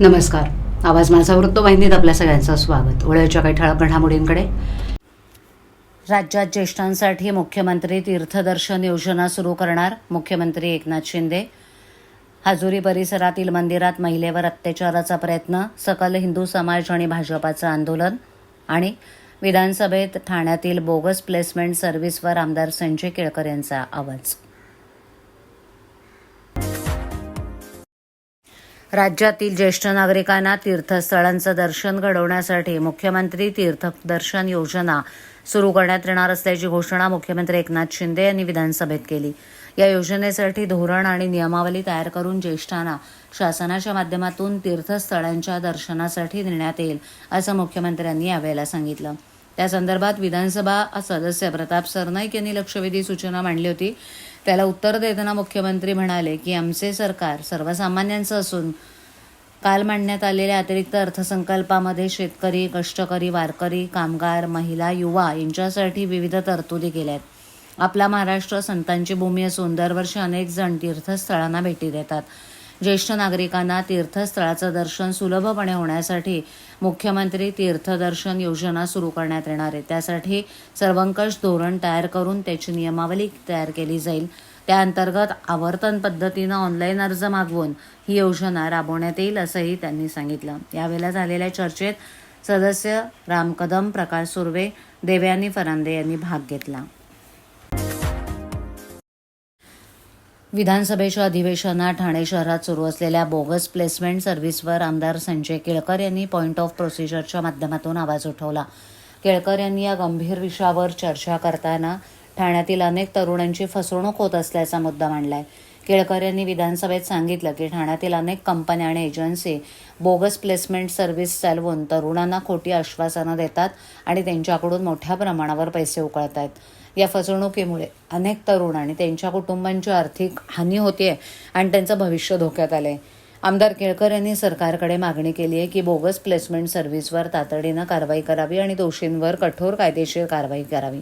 नमस्कार. आवाज माझा वृत्तवाहिनीत आपल्या सगळ्यांचं स्वागत. वळ्याच्या काही ठळक घडामोडींकडे. राज्यात ज्येष्ठांसाठी मुख्यमंत्री तीर्थदर्शन योजना सुरू करणार मुख्यमंत्री एकनाथ शिंदे. हाजुरी परिसरातील मंदिरात महिलेवर अत्याचाराचा प्रयत्न सकल हिंदू समाज आणि भाजपाचं आंदोलन आणि विधानसभेत ठाण्यातील बोगस प्लेसमेंट सर्व्हिसवर आमदार संजय केळकर यांचा आवाज. राज्यातील ज्येष्ठ नागरिकांना तीर्थस्थळांचं दर्शन घडवण्यासाठी मुख्यमंत्री तीर्थदर्शन योजना सुरू करण्यात येणार असल्याची घोषणा मुख्यमंत्री एकनाथ शिंदे यांनी विधानसभेत केली. या योजनेसाठी धोरण आणि नियमावली तयार करून ज्येष्ठांना शासनाच्या माध्यमातून तीर्थस्थळांच्या दर्शनासाठी नेण्यात येईल असं मुख्यमंत्र्यांनी यावेळेला सांगितलं. त्या संदर्भात विधानसभा सदस्य प्रताप सरनाईक यांनी लक्षवेधी सूचना मांडली होती. त्याला उत्तर देताना मुख्यमंत्री म्हणाले की आमचे सरकार सर्वसामान्यांचं असून काल मांडण्यात आलेल्या अतिरिक्त अर्थसंकल्पामध्ये शेतकरी कष्टकरी वारकरी कामगार महिला युवा यांच्यासाठी विविध तरतुदी केल्या आहेत. आपला महाराष्ट्र संतांची भूमी असून दरवर्षी अनेक जण तीर्थस्थळांना भेटी देतात. ज्येष्ठ नागरिकांना तीर्थस्थळाचं दर्शन सुलभपणे होण्यासाठी मुख्यमंत्री तीर्थदर्शन योजना सुरू करण्यात येणार आहे. त्यासाठी सर्वंकष धोरण तयार करून त्याची नियमावली तयार केली जाईल. त्या अंतर्गत आवर्तन पद्धतीनं ऑनलाईन अर्ज मागवून ही योजना राबवण्यात येईल असंही त्यांनी सांगितलं. यावेळेला झालेल्या चर्चेत सदस्य राम कदम प्रकाश सुर्वे देवयानी फरांदे यांनी भाग घेतला. विधानसभेच्या अधिवेशनात ठाणे शहरात सुरू असलेल्या बोगस प्लेसमेंट सर्व्हिसवर आमदार संजय केळकर यांनी पॉईंट ऑफ प्रोसिजरच्या माध्यमातून आवाज उठवला. केळकर यांनी या गंभीर विषयावर चर्चा करताना ठाण्यातील अनेक तरुणांची फसवणूक होत असल्याचा मुद्दा मांडलाय. केळकर यांनी विधानसभेत सांगितलं की ठाण्यातील अनेक कंपन्या आणि एजन्सी बोगस प्लेसमेंट सर्व्हिस चालवून तरुणांना खोटी आश्वासनं देतात आणि त्यांच्याकडून मोठ्या प्रमाणावर पैसे उकळत आहेत या फसवणुकीमुळे अनेक तरुण आणि त्यांच्या कुटुंबांची आर्थिक हानी होतीये आणि त्यांचं भविष्य धोक्यात आलंय. आमदार केळकर यांनी सरकारकडे मागणी केली आहे की बोगस प्लेसमेंट सर्व्हिसवर तातडीनं कारवाई करावी आणि दोषींवर कठोर कायदेशीर कारवाई करावी.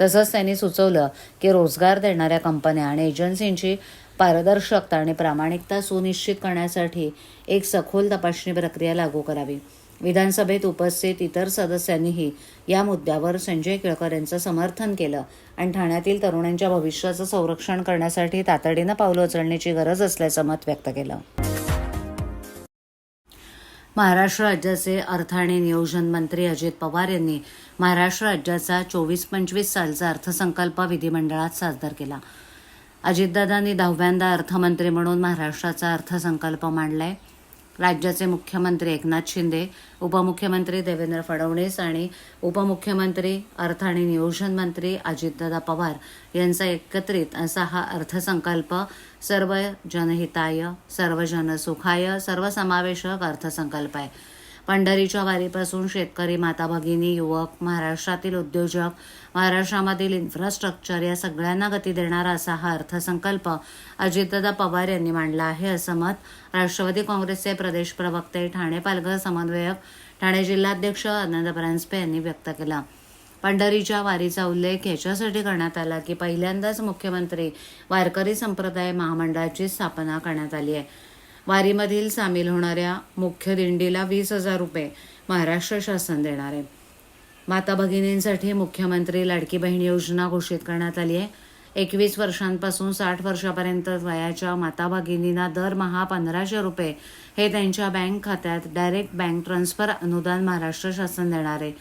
तसंच त्यांनी सुचवलं की रोजगार देणाऱ्या कंपन्या आणि एजन्सींची पारदर्शकता आणि प्रामाणिकता सुनिश्चित करण्यासाठी एक सखोल तपासणी प्रक्रिया लागू करावी. विधानसभेत उपस्थित इतर सदस्यांनीही या मुद्द्यावर संजय केळकर यांचं समर्थन केलं. आणि ठाण्यातील तरुणांच्या भविष्याचं संरक्षण करण्यासाठी तातडीनं पावलं उचलण्याची गरज असल्याचं मत व्यक्त केलं. महाराष्ट्र राज्याचे अर्थ आणि नियोजन मंत्री अजित पवार यांनी महाराष्ट्र राज्याचा चोवीस पंचवीस सालचा अर्थसंकल्प विधिमंडळात सादर केला. अजितदादांनी दहाव्यांदा अर्थमंत्री म्हणून महाराष्ट्राचा अर्थसंकल्प मांडलाय. राज्याचे मुख्यमंत्री एकनाथ शिंदे उपमुख्यमंत्री देवेंद्र फडणवीस आणि उपमुख्यमंत्री अर्थ आणि नियोजन मंत्री अजितदादा पवार यांचा एकत्रित असा हा अर्थसंकल्प सर्व जनहिताय सर्व जनसुखाय सर्वसमावेशक अर्थसंकल्प आहे. पंढरीच्या वारीपासून शेतकरी माता भगिनी युवक महाराष्ट्रातील उद्योजक महाराष्ट्रामधील इन्फ्रास्ट्रक्चर या सगळ्यांना गती देणारा असा हा अर्थसंकल्प अजितदादा पवार यांनी मांडला आहे असं मत राष्ट्रवादी काँग्रेसचे प्रदेश प्रवक्ते ठाणे पालघर समन्वयक ठाणे जिल्हाध्यक्ष आनंद परांजपे यांनी व्यक्त केला. पंढरीच्या वारीचा उल्लेख याच्यासाठी करण्यात आला की पहिल्यांदाच मुख्यमंत्री वारकरी संप्रदाय महामंडळाची स्थापना करण्यात आली आहे. वारीमधील सामील होणाऱ्या मुख्य दिंडीला वीस हजार रुपये महाराष्ट्र शासन देणार आहे. माता भगिनींसाठी मुख्यमंत्री लाडकी बहीण योजना घोषित करण्यात आली आहे. एकवीस वर्षांपासून साठ वर्षापर्यंत वयाच्या माता भगिनींना दरमहा पंधराशे रुपये हे त्यांच्या बँक खात्यात डायरेक्ट बँक ट्रान्सफर अनुदान महाराष्ट्र शासन देणार आहे.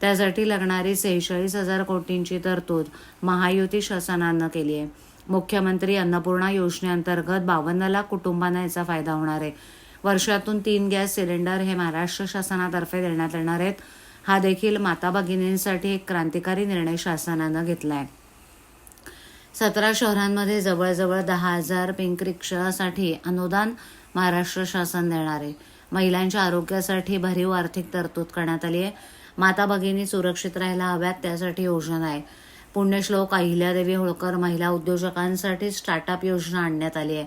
त्यासाठी लागणारी सेहेचाळीस हजार कोटींची तरतूद महायुती शासनानं केली आहे. मुख्यमंत्री अन्नपूर्णा योजनेअंतर्गत बावन्न लाख कुटुंबांना याचा फायदा होणार आहे. वर्षातून तीन गॅस सिलेंडर हे महाराष्ट्र शासनातर्फे देण्यात येणार आहेत. हा देखील माता भगिनींसाठी एक क्रांतिकारी निर्णय शासनानं घेतला आहे सतरा शहरांमध्ये जवळजवळ दहा हजार पिंक रिक्षासाठी अनुदान महाराष्ट्र शासन देणार आहे. महिलांच्या आरोग्यासाठी भरीव आर्थिक तरतूद करण्यात आली आहे. माता भगिनी सुरक्षित राहायला हव्यात त्यासाठी योजना आहे. पुण्यश्लोक अहिल्यादेवी होळकर महिला उद्योजकांसाठी स्टार्टअप योजना आणण्यात आली आहे.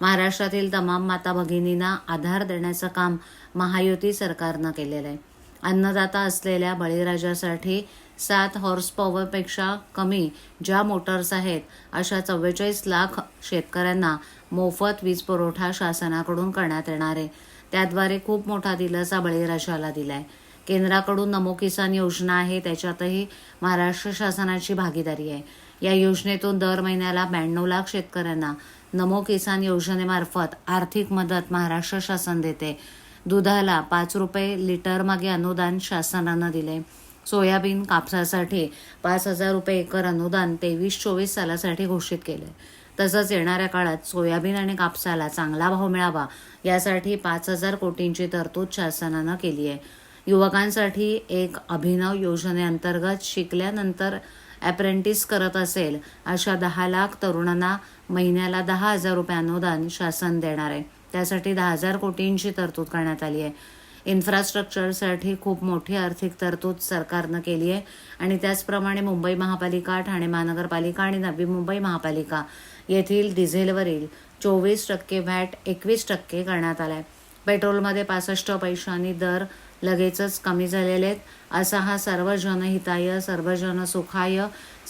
महाराष्ट्रातील तमाम माता भगिनींना आधार देण्याचं काम महायुती सरकारनं केलेलं आहे. अन्नदाता असलेल्या बळीराजासाठी सात हॉर्स पॉवरपेक्षा कमी ज्या मोटर्स आहेत अशा चव्वेचाळीस लाख शेतकऱ्यांना मोफत वीज पुरवठा शासनाकडून करण्यात येणार आहे. त्याद्वारे खूप मोठा दिलासा बळीराजाला दिलाय. केंद्राकडून नमो किसान योजना आहे त्याच्यातही महाराष्ट्र शासनाची भागीदारी आहे. या योजनेतून दर महिन्याला ब्याण्णव लाख शेतकऱ्यांना नमो किसान योजनेमार्फत आर्थिक मदत महाराष्ट्र शासन देते. दुधाला पाच रुपये लिटर मागे अनुदान शासनानं दिले. सोयाबीन कापसासाठी पाच हजार रुपये एकर अनुदान तेवीस चोवीस सालासाठी घोषित केले. तसंच येणाऱ्या काळात सोयाबीन आणि कापसाला चांगला भाव मिळावा यासाठी पाच हजार कोटींची तरतूद शासनानं केली आहे. युवकांसाठी एक अभिनव योजनेअंतर्गत शिकल्यानंतर ॲप्रेंटिस करत असेल अशा दहा लाख तरुणांना महिन्याला दहा हजार रुपये अनुदान शासन देणार आहे. त्यासाठी दहा हजार कोटींची तरतूद करण्यात आली आहे. इन्फ्रास्ट्रक्चरसाठी खूप मोठी आर्थिक तरतूद सरकारनं केली आहे. आणि त्याचप्रमाणे मुंबई महापालिका ठाणे महानगरपालिका आणि नवी मुंबई महापालिका येथील डिझेलवरील चोवीस टक्के व्हॅट एकवीस टक्के करण्यात आला आहे पेट्रोलमध्ये पासष्ट पैशांनी दर लगेचच कमी झालेले आहेत. असा हा सर्वजन जनहिताय सर्व जनसुखाय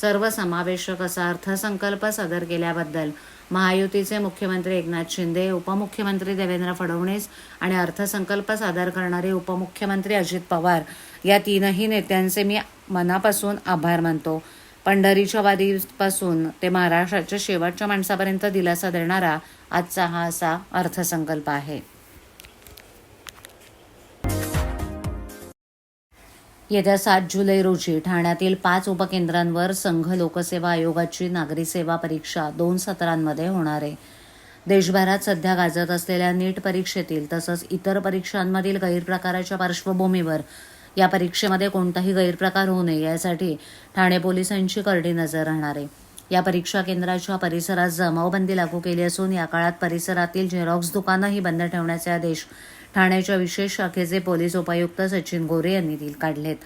सर्वसमावेशक असा अर्थसंकल्प सादर केल्याबद्दल महायुतीचे मुख्यमंत्री एकनाथ शिंदे उपमुख्यमंत्री देवेंद्र फडणवीस आणि अर्थसंकल्प सादर करणारे उपमुख्यमंत्री अजित पवार या तीनही नेत्यांचे मी मनापासून आभार मानतो. पंढरीच्या वारीपासून ते महाराष्ट्राच्या शेवटच्या माणसापर्यंत दिलासा देणारा आजचा हा असा अर्थसंकल्प आहे. येत्या सात जुलै रोजी ठाण्यातील पाच उपकेंद्रांवर संघ लोकसेवा आयोगाची नागरी सेवा परीक्षा दोन सत्रांमध्ये होणार आहे. देशभरात सध्या गाजत असलेल्या नीट परीक्षेतील तसंच इतर परीक्षांमधील गैरप्रकाराच्या पार्श्वभूमीवर या परीक्षेमध्ये कोणताही गैरप्रकार होऊ नये यासाठी ठाणे पोलिसांची करडी नजर राहणार आहे. या परीक्षा केंद्राच्या परिसरात जमावबंदी लागू केली असून या काळात परिसरातील झेरॉक्स दुकानंही बंद ठेवण्याचे आदेश ठाण्याच्या विशेष शाखेचे पोलीस उपायुक्त सचिन गोरे यांनी दिल काढलेत.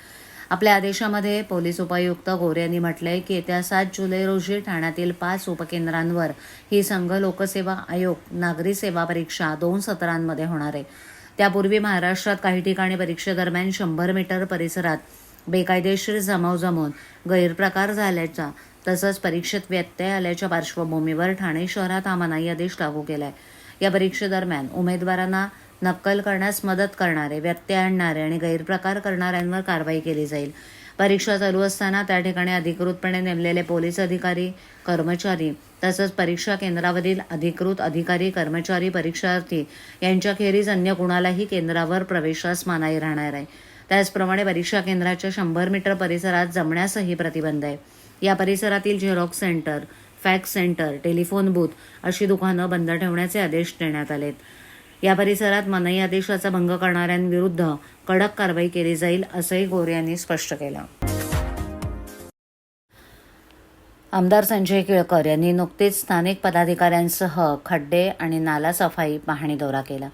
आपल्या आदेशामध्ये पोलीस उपायुक्त गोरे यांनी म्हटलंय की येत्या सात जुलै रोजी ठाण्यातील पाच उपकेंद्रांवर ही संघ लोकसेवा आयोग नागरी सेवा परीक्षा दोन सत्रांमध्ये होणार आहे. त्यापूर्वी महाराष्ट्रात काही ठिकाणी परीक्षेदरम्यान शंभर मीटर परिसरात बेकायदेशीर जमाव जमवून गैरप्रकार झाल्याचा तसंच परीक्षेत व्यत्यय आल्याच्या पार्श्वभूमीवर ठाणे शहरात हा मनाई आदेश लागू केलाय. या परीक्षेदरम्यान उमेदवारांना नक्कल करण्यास मदत करणारे व्यत्यय आणणारे आणि गैरप्रकार करणाऱ्यांवर कारवाई केली जाईल. परीक्षा चालू असताना त्या ठिकाणी अधिकृतपणे नेमलेले पोलीस अधिकारी कर्मचारी तसंच परीक्षा केंद्रावरील अधिकृत अधिकारी कर्मचारी परीक्षार्थी यांच्याखेरीज अन्य कुणालाही केंद्रावर प्रवेशास मनाई राहणार आहे. त्याचप्रमाणे परीक्षा केंद्राच्या शंभर मीटर परिसरात जमण्यासही प्रतिबंध आहे. या परिसरातील xerox centre fax centre telephone booth अशी दुकानं बंद ठेवण्याचे आदेश देण्यात आलेत. या परिसरात मनई आदेशाचा भंग करणाऱ्यांविरुद्ध कडक कारवाई केली जाईल असंही गोरे यांनी स्पष्ट केलं. आमदार संजय केळकर यांनी नुकतेच स्थानिक पदाधिकाऱ्यांसह खड्डे आणि नाला सफाई पाहणी दौरा केला.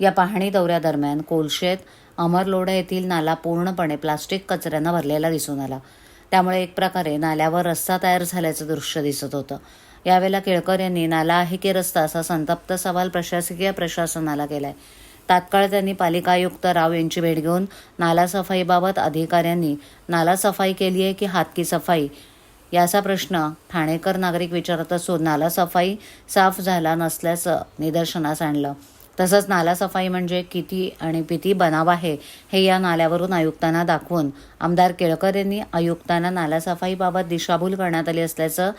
या पाहणी दौऱ्यादरम्यान कोलशेत अमरलोडा येथील नाला पूर्णपणे प्लास्टिक कचऱ्यानं भरलेला दिसून आला. त्यामुळे एक प्रकारे नाल्यावर रस्ता तयार झाल्याचं दृश्य दिसत होतं. यावेळेला केळकर यांनी नाला आहे की रस्ता असा संतप्त सवाल प्रशासकीय प्रशासनाला केलाय. तात्काळ त्यांनी पालिका आयुक्त राव यांची भेट घेऊन नाला सफाईबाबत अधिकाऱ्यांनी नाला सफाई केली आहे की हातकी सफाई? याचा प्रश्न ठाणेकर नागरिक विचारत असून नाला सफाई साफ झाला नसल्याचं निदर्शनास आणलं. तसंच नालासफाई म्हणजे किती आणि किती बनाव आहे हे या नाल्यावरून आयुक्तांना दाखवून आमदार केळकर यांनी आयुक्तांना नालासफाईबाबत दिशाभूल करण्यात आली असल्याचं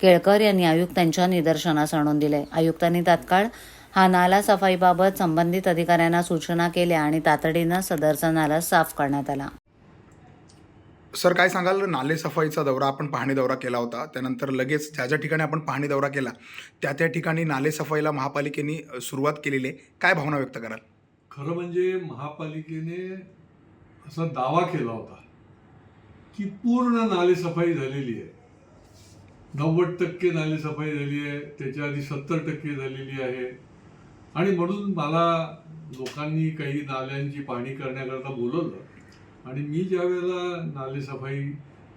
केळकर यांनी आयुक्तांच्या निदर्शनास आणून दिले. आयुक्तांनी तात्काळ हा नाला सफाईबाबत संबंधित अधिकाऱ्यांना सूचना केल्या आणि तातडीनं सदरचा नाला साफ करण्यात आला. सर काय सांगाल? नाले सफाईचा दौरा आपण पाहणी दौरा केला होता. त्यानंतर लगेच ज्या ज्या ठिकाणी आपण पाहणी दौरा केला त्या त्या ठिकाणी नाले सफाईला महापालिकेने सुरुवात केलेली आहे. काय भावना व्यक्त कराल? खरं म्हणजे महापालिकेने असा दावा केला होता की पूर्ण नालेसफाई झालेली आहे. नव्वद टक्के नालेसफाई झाली आहे त्याच्या आधी सत्तर टक्के झालेली आहे. आणि म्हणून मला लोकांनी काही नाल्यांची पाहणी करण्याकरता बोलवलं. आणि मी ज्या वेळेला नालेसफाई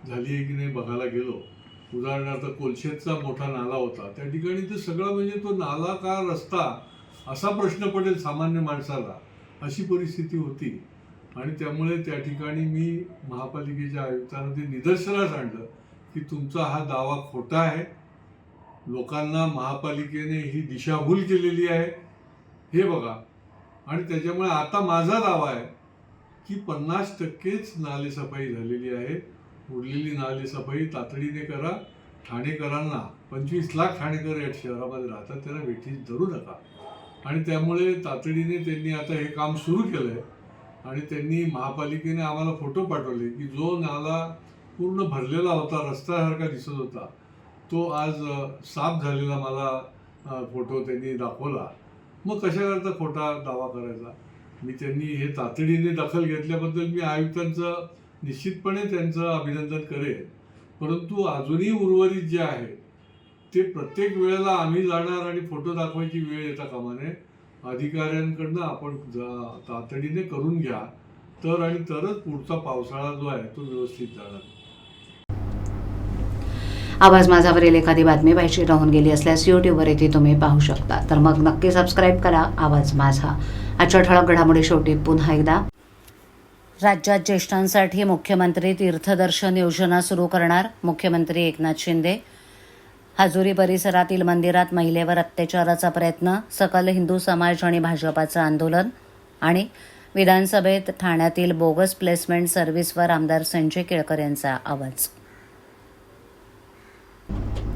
झाली आहे की नाही बघायला गेलो उदाहरणार्थ कोलशेतचा मोठा नाला होता त्या ठिकाणी तर सगळं म्हणजे तो नाला का रस्ता असा प्रश्न पडेल सामान्य माणसाला अशी परिस्थिती होती. आणि त्यामुळे त्या ठिकाणी मी महापालिकेच्या आयुक्तांना ते निदर्शनास आणलं की तुमचा हा दावा खोटा आहे. लोकांना महापालिकेने ही दिशाभूल केलेली आहे. हे बघा. आणि त्याच्यामुळे आता माझा दावा आहे की पन्नास टक्केच नालेसफाई झालेली आहे. उरलेली नालेसफाई तातडीने करा ठाणेकरांना पंचवीस लाख ठाणेकर या शहरामध्ये राहतात त्यांना वेठीस धरू नका. आणि त्यामुळे तातडीने त्यांनी आता हे काम सुरू केलं आहे आणि त्यांनी महापालिकेने आम्हाला फोटो पाठवले की जो नाला पूर्ण भरलेला होता रस्त्यासारखा दिसत होता तो आज साफ झालेला मला फोटो त्यांनी दाखवला. मग कशाकरता खोटा दावा करायचा? मी त्यांनी हे तातडीने दखल घेतल्याबद्दल मी आयुक्तांचं निश्चितपणे त्यांचं अभिनंदन करेन. परंतु अजूनही उर्वरित जे आहे ते प्रत्येक वेळेला आम्ही जाणार आणि फोटो दाखवायची वेळ येता कामाने. अधिकाऱ्यांकडनं आपण तातडीने करून घ्या. तर आणि तरच पुढचा पावसाळा जो आहे तो व्यवस्थित जाणार. आवाज माझावरील एखादी बातमी पाहिजे राहून गेली असल्यास यूट्यूबवर येथे तुम्ही पाहू शकता. तर मग नक्की सबस्क्राईब करा. आवाज माझा. आजच्या ठळक घडामोडी शेवटी पुन्हा एकदा. राज्यात ज्येष्ठांसाठी मुख्यमंत्री तीर्थदर्शन योजना सुरू करणार मुख्यमंत्री एकनाथ शिंदे. हजुरी परिसरातील मंदिरात महिलेवर अत्याचाराचा प्रयत्न सकल हिंदू समाज आणि भाजपाचं आंदोलन आणि विधानसभेत ठाण्यातील बोगस प्लेसमेंट सर्व्हिसवर आमदार संजय केळकर यांचा आवाज.